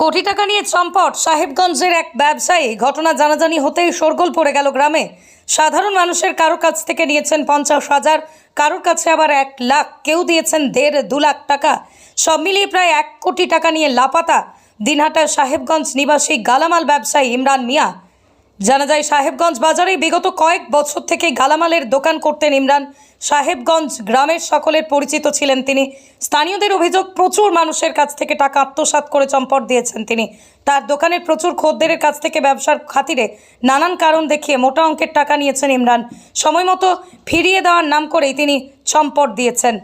কোটি টাকা নিয়ে চম্পট সাহেবগঞ্জের এক ব্যবসায়ী। ঘটনা জানাজানি হতেই শোরগোল পড়ে গেল গ্রামে। সাধারণ মানুষের কারও কাছ থেকে নিয়েছেন পঞ্চাশ হাজার, কারোর কাছে আবার এক লাখ, কেউ দিয়েছেন দেড়, দু লাখ টাকা। সব মিলিয়ে প্রায় এক কোটি টাকা নিয়ে লাপাতা। দিনহাটা সাহেবগঞ্জ নিবাসী গালামাল ব্যবসায়ী ইমরান মিয়া জানা যায়, সাহেবগঞ্জ বাজারে বিগত কয়েক বছর থেকে গালামালের দোকান করতেন ইমরান। সাহেবগঞ্জ গ্রামের সকলের পরিচিত ছিলেন তিনি। স্থানীয়দের অভিযোগ, প্রচুর মানুষের কাছ থেকে টাকা আত্মসাৎ করে চম্পট দিয়েছেন তিনি। তার দোকানের প্রচুর খদ্দেরের কাছ থেকে ব্যবসার খাতিরে নানান কারণ দেখিয়ে মোটা অঙ্কের টাকা নিয়েছেন ইমরান। সময় মতো ফিরিয়ে দেওয়ার নাম করেই তিনি চম্পট দিয়েছেন।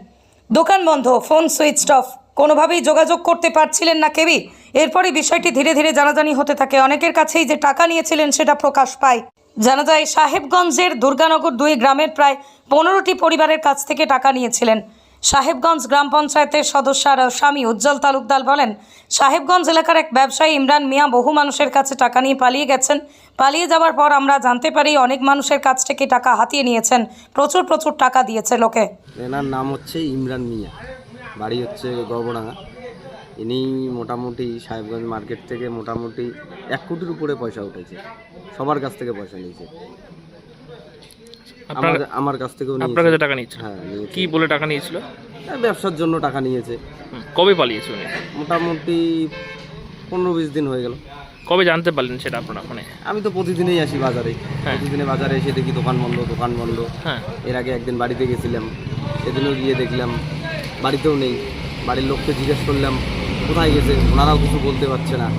দোকান বন্ধ, ফোন সুইচড অফ। কোনোভাবেই যোগাযোগ করতে পারছিলেন না কেবি। এরপরে বিষয়টি ধীরে ধীরে জানাজানি হতে থাকে। অনেকের কাছেই যে টাকা নিয়েছিলেন সেটা প্রকাশ পায়। জানা যায়, সাহেবগঞ্জের দুর্গানগর দুই গ্রামের প্রায় পনেরোটি পরিবারের কাছ থেকে টাকা নিয়েছিলেন। সাহেবগঞ্জ গ্রাম পঞ্চায়েতের সদস্যার স্বামী উজ্জ্বল তালুকদার বলেন, সাহেবগঞ্জ এলাকার এক ব্যবসায়ী ইমরান মিয়া বহু মানুষের কাছে টাকা নিয়ে পালিয়ে গেছেন। পালিয়ে যাওয়ার পর আমরা জানতে পারি অনেক মানুষের কাছ থেকে টাকা হাতিয়ে নিয়েছেন। প্রচুর প্রচুর টাকা দিয়েছে লোকে। এনার নাম হচ্ছে ইমরান মিয়া। বাড়ি হচ্ছে গর্বডাঙ্গা ইনি মোটামুটি সাহেবগঞ্জ মার্কেট থেকে মোটামুটি এক কোটির উপরে পয়সা উঠেছে। সবার কাছ থেকে পয়সা নিয়েছে। আমার আমার কাছ থেকেও আপনার নিয়েছে। কাছে টাকা হ্যাঁ নিয়েছে। কি বলে টাকা নিয়েছিল? হ্যাঁ, ব্যবসার জন্য টাকা নিয়েছে। কবে পালিয়েছে উনি? মোটামুটি পনেরো বিশ দিন হয়ে গেল। কবে জানতে পারলেন সেটা আপনারা মানে আমি তো প্রতিদিনই আসি বাজারে। হ্যাঁ। প্রতিদিনে বাজারে এসে দেখি দোকান বন্ধ দোকান বন্ধ। হ্যাঁ। এর আগে একদিন বাড়িতে গেছিলাম। সেদিনও গিয়ে দেখলাম বাড়িতেও নেই। বাড়ির লোককে জিজ্ঞেস করলাম কোথায় গেছে? ওনারাও কিছু বলতে পারছে না।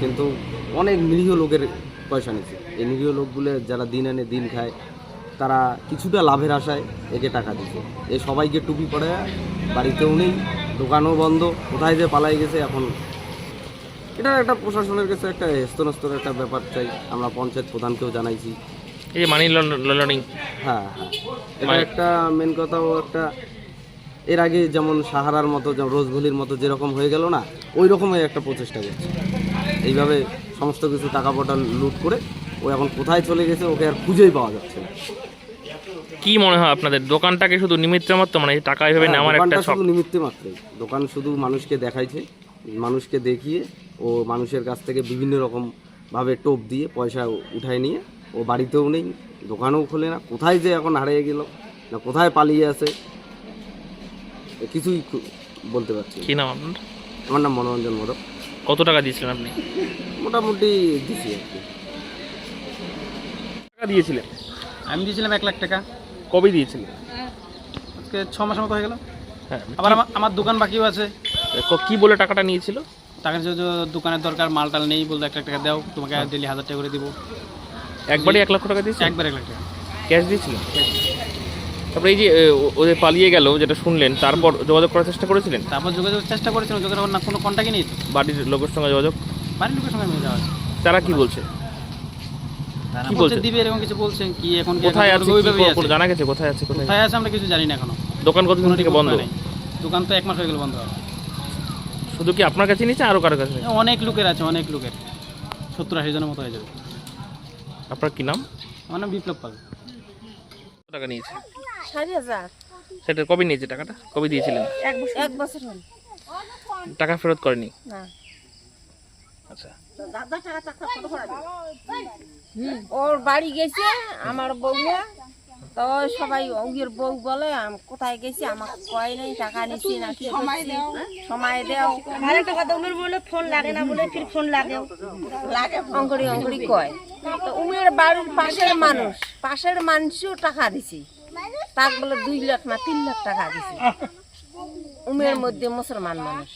কিন্তু অনেক নিরীহ লোকের পয়সা নিচ্ছে এই নিরীহ লোকগুলো যারা দিন আনে দিন খায় তারা কিছুটা লাভের আশায় একে টাকা দিচ্ছে এই সবাইকে টুপি পরে বাড়িতেও নেই দোকানও বন্ধ কোথায় যে পালাই গেছে এখন? এটা একটা প্রশাসনের কাছে একটা হেস্তনস্তর একটা ব্যাপার চাই। আমরা পঞ্চায়েত প্রধানকেও জানাইছি। এই মানি লন্ডারিং হ্যাঁ হ্যাঁ। এটা মানে- একটা মেন কথাও একটা এর আগে যেমন সাহারার মতো যেমন রোজভলির মতো যেরকম হয়ে গেল না ওই রকমই একটা প্রচেষ্টা করছে। এইভাবে সমস্ত কিছু টাকা পটা লুট করে ও এখন কোথায় চলে গেছে ওকে আর খুঁজেই পাওয়া যাচ্ছে না। কি মনে হয় আপনাদের? দোকানটাকে শুধু নিমিত্ত মাত্র? মানে টাকা এইভাবে হ্যাঁ, নেওয়ার একটা শুধু নিমিত্তে মাত্রই। দোকান শুধু মানুষকে দেখাইছে মানুষকে দেখিয়ে ও মানুষের কাছ থেকে বিভিন্ন রকম ভাবে টোপ দিয়ে পয়সা উঠায় নিয়ে ও বাড়িতেও নেই দোকানও খোলে না কোথায় যে এখন হারিয়ে গেল না কোথায় পালিয়ে আছে কিছুই বলতে পারছি না। কি নাম আপনার? আমার নাম মনোরঞ্জন মোদক। কত টাকা দিয়েছিলেন আপনি? মোটামুটি দিছি আর কি। টাকা দিয়েছিলেন? আমি দিয়েছিলাম এক লাখ টাকা। কবে দিয়েছিলেন? আজকে ছ মাসের মতো হয়ে গেল। হ্যাঁ আবার আমার আমার দোকান বাকিও আছে। ক- কি বলে টাকাটা নিয়েছিল? টাকা যে যে দোকানের দরকার মাল টাল নেই বলতে এক লাখ টাকা দাও তোমাকে ডেলি হাজার টাকা করে দিব। একবারই এক লক্ষ টাকা দিয়েছিল একবার এক লাখ টাকা। ক্যাশ দিয়েছিলেন? তারপরে এই যে ওদের পালিয়ে গেল যেটা শুনলেন তারপর যোগাযোগ করার চেষ্টা করেছিলেন? তারপর যোগাযোগ চেষ্টা করেছিলাম যোগাযোগ না কোনো কন্ট্যাক্টই নেই বাড়ির লোকের সঙ্গে যোগাযোগ? বাড়ির লোকের সঙ্গে মিলে যাওয়া তারা কি বলছে? কি বলছে? দিবে এরকম কিছু বলছেন কি এখন কোথায় আছে? জানা গেছে কোথায় আছে কোথায় আছে আমরা কিছু জানি না এখনও। দোকান কতদিন থেকে বন্ধ? পাই দোকান তো এক মাস হয়ে গেল বন্ধ। শুধু কি আপনার কাছে নিয়েছে আরও কারও কাছে অনেক লোকের আছে অনেক লোকের। সত্তর আশি জনের মতো হয়ে যাবে। আপনার কি নাম? আমার নাম বিপ্লব পাল। টাকা নিয়েছে? হাজার। সেটা কবে নিয়েছে টাকাটা? কবে দিয়েছিলেন? এক বছর। এক বছর হল। টাকা ফেরত করেনি? না। আচ্ছা। ওর বাড়ি গেছে আমার বউয়া তো সবাই ওগের বউ বলে কোথায় গেছি আমাকে কয় নাই টাকা নিছি না কি সময় দাও। সময় টাকা দমের বলে ফোন লাগে না বলে ফির ফোন লাগে। লাগে অঙ্গড়ি অঙ্গড়ি কয়। তো উমের বাড়ির পাশের মানুষ পাশের মানুষও টাকা দিছি। তাক বলে দুই লাখ না তিন লাখ টাকা দিছে। উমের মধ্যে মুসলমান মানুষ।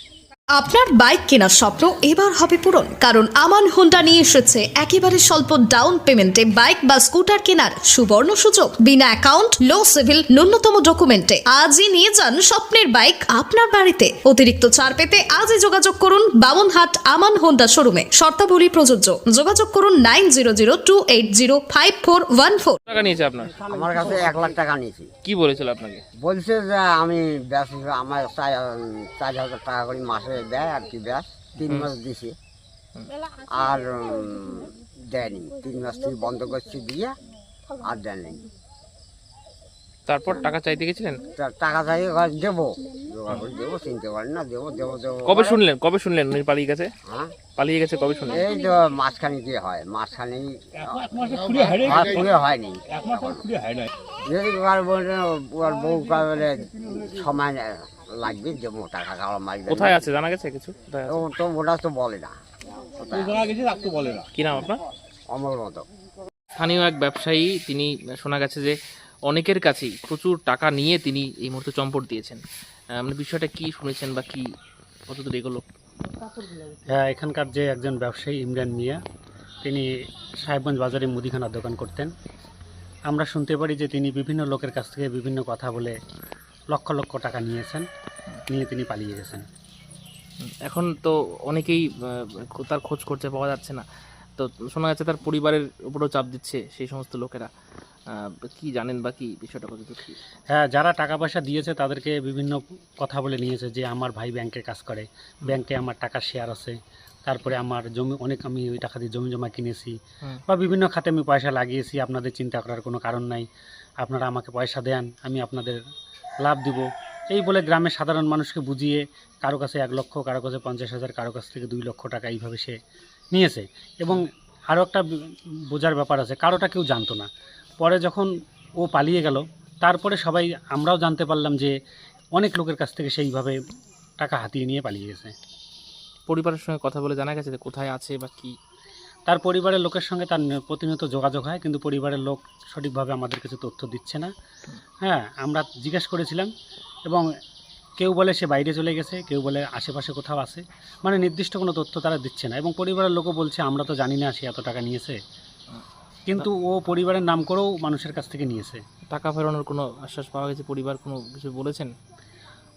আপনার বাইক কেনার স্বপ্ন এবার হবে পূরণ কারণ আমান হোন্ডা নিয়ে এসেছে একেবারে স্বল্প ডাউন পেমেন্টে বাইক বা স্কুটার কেনার সুবর্ণ সুযোগ। বিনা অ্যাকাউন্ট লো সিভিল ন্যূনতম ডকুমেন্টে আজই নিয়ে যান স্বপ্নের বাইক আপনার বাড়িতে। অতিরিক্ত ছাড় পেতে আজই যোগাযোগ করুন বামনহাট আমান হোন্ডা শোরুমে শর্তাবলী প্রযোজ্য। যোগাযোগ করুন nine zero zero two eight zero five four one four টাকা নিয়েছে আপনার? আমার কাছে এক লাখ টাকা নিয়েছি। কি বলেছিল আপনাকে? বলছে যে আমি আমার চার চার হাজার টাকা করে মাসে দেয় আর কি ব্যাস তিন মাস দিছি। আর দেয়নি। তিন মাস থেকে বন্ধ করছি দিয়ে আর দেয়নি। তারপর টাকা চাইতে গেছিলেন? টাকা চাই এবার দেবো। জোগাড় দেবো চিনতে পারি না দেবো দেবো দেবো। কবে শুনলেন কবে শুনলেন উনি পালিয়ে গেছে? হ্যাঁ? পালিয়ে গেছে কবে শুনলেন? এই তো মাঝখানে কি হয় মাঝখানে আর পুরে হয়নি। যদি ওর বউ- সময় লাগবে দেবো টাকা খাওয়া মারবে কোথায় আছে? জানা গেছে কিছু? ও তো ওটা তো বলে না। কি নাম আপনার? অমল মতো। স্থানীয় এক ব্যবসায়ী তিনি শোনা গেছে যে অনেকের কাছেই প্রচুর টাকা নিয়ে তিনি এই মুহূর্তে চম্পট দিয়েছেন। মানে বিষয়টা কি শুনেছেন বা কি কতদূর এগুলো? হ্যাঁ এখানকার যে একজন ব্যবসায়ী ইমরান মিয়া তিনি সাহেবগঞ্জ বাজারে মুদিখানার দোকান করতেন। আমরা শুনতে পারি যে তিনি বিভিন্ন লোকের কাছ থেকে বিভিন্ন কথা বলে লক্ষ লক্ষ টাকা নিয়েছেন নিয়ে তিনি পালিয়ে গেছেন। এখন তো অনেকেই তার খোঁজ করতে পাওয়া যাচ্ছে না। তো শোনা যাচ্ছে তার পরিবারের উপরেও চাপ দিচ্ছে সেই সমস্ত লোকেরা। কি জানেন বা কি বিষয়টা কতদূর কি? হ্যাঁ যারা টাকা পয়সা দিয়েছে তাদেরকে বিভিন্ন কথা বলে নিয়েছে যে আমার ভাই ব্যাংকে কাজ করে ব্যাংকে আমার টাকা শেয়ার আছে। তারপরে আমার জমি অনেক আমি ওই টাকা দিয়ে জমি জমা কিনেছি। বা বিভিন্ন খাতে আমি পয়সা লাগিয়েছি আপনাদের চিন্তা করার কোনো কারণ নাই। আপনারা আমাকে পয়সা দেন আমি আপনাদের লাভ দিব। এই বলে গ্রামের সাধারণ মানুষকে বুঝিয়ে কারও কাছে এক লক্ষ কারও কাছে পঞ্চাশ হাজার কারও কাছ থেকে দুই লক্ষ টাকা এইভাবে সে নিয়েছে। এবং আরও একটা বোঝার ব্যাপার আছে কারোটা কেউ জানতো না। পরে যখন ও পালিয়ে গেল তারপরে সবাই আমরাও জানতে পারলাম যে অনেক লোকের কাছ থেকে সেইভাবে টাকা হাতিয়ে নিয়ে পালিয়ে গেছে। পরিবারের সঙ্গে কথা বলে জানা গেছে যে কোথায় আছে বা কি? তার পরিবারের লোকের সঙ্গে তার প্রতিনিয়ত যোগাযোগ হয় কিন্তু পরিবারের লোক সঠিকভাবে আমাদের কিছু তথ্য দিচ্ছে না। হ্যাঁ আমরা জিজ্ঞেস করেছিলাম এবং কেউ বলে সে বাইরে চলে গেছে কেউ বলে আশেপাশে কোথাও আছে। মানে নির্দিষ্ট কোনো তথ্য তারা দিচ্ছে না এবং পরিবারের লোকও বলছে আমরা তো জানি না সে এত টাকা নিয়েছে। কিন্তু ও পরিবারের নাম করেও মানুষের কাছ থেকে নিয়েছে। টাকা ফেরানোর কোনো আশ্বাস পাওয়া গেছে? পরিবার কোনো কিছু বলেছেন?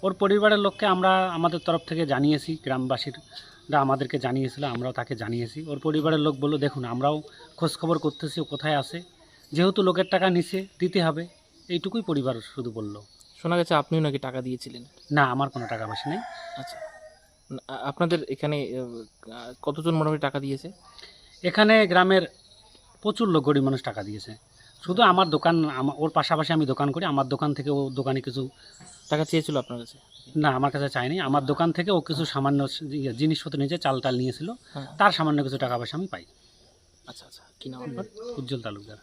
ওর পরিবারের লোককে আমরা আমাদের তরফ থেকে জানিয়েছি গ্রামবাসীরা আমাদেরকে জানিয়েছিল আমরাও তাকে জানিয়েছি। ওর পরিবারের লোক বলল দেখুন আমরাও খোঁজখবর করতেছি ও কোথায় আছে। যেহেতু লোকের টাকা নিছে দিতে হবে এইটুকুই পরিবার শুধু বলল। শোনা গেছে আপনিও নাকি টাকা দিয়েছিলেন? না আমার কোনো টাকা পয়সা নেই। আচ্ছা। আপনাদের এখানে কতজন মোটামুটি টাকা দিয়েছে? এখানে গ্রামের প্রচুর লোক গরিব মানুষ টাকা দিয়েছে। শুধু আমার দোকান ওর পাশাপাশি আমি দোকান করি আমার দোকান থেকে ও দোকানে কিছু টাকা চেয়েছিল আপনার কাছে? না আমার কাছে চাইনি আমার দোকান থেকে ও কিছু সামান্য ইয়ে জিনিসপত্র নিয়েছে চাল টাল নিয়েছিল। হ্যাঁ। তার সামান্য কিছু টাকা পয়সা আমি পাই। আচ্ছা আচ্ছা। কি নাম আপনার? উজ্জ্বল তালুকদার।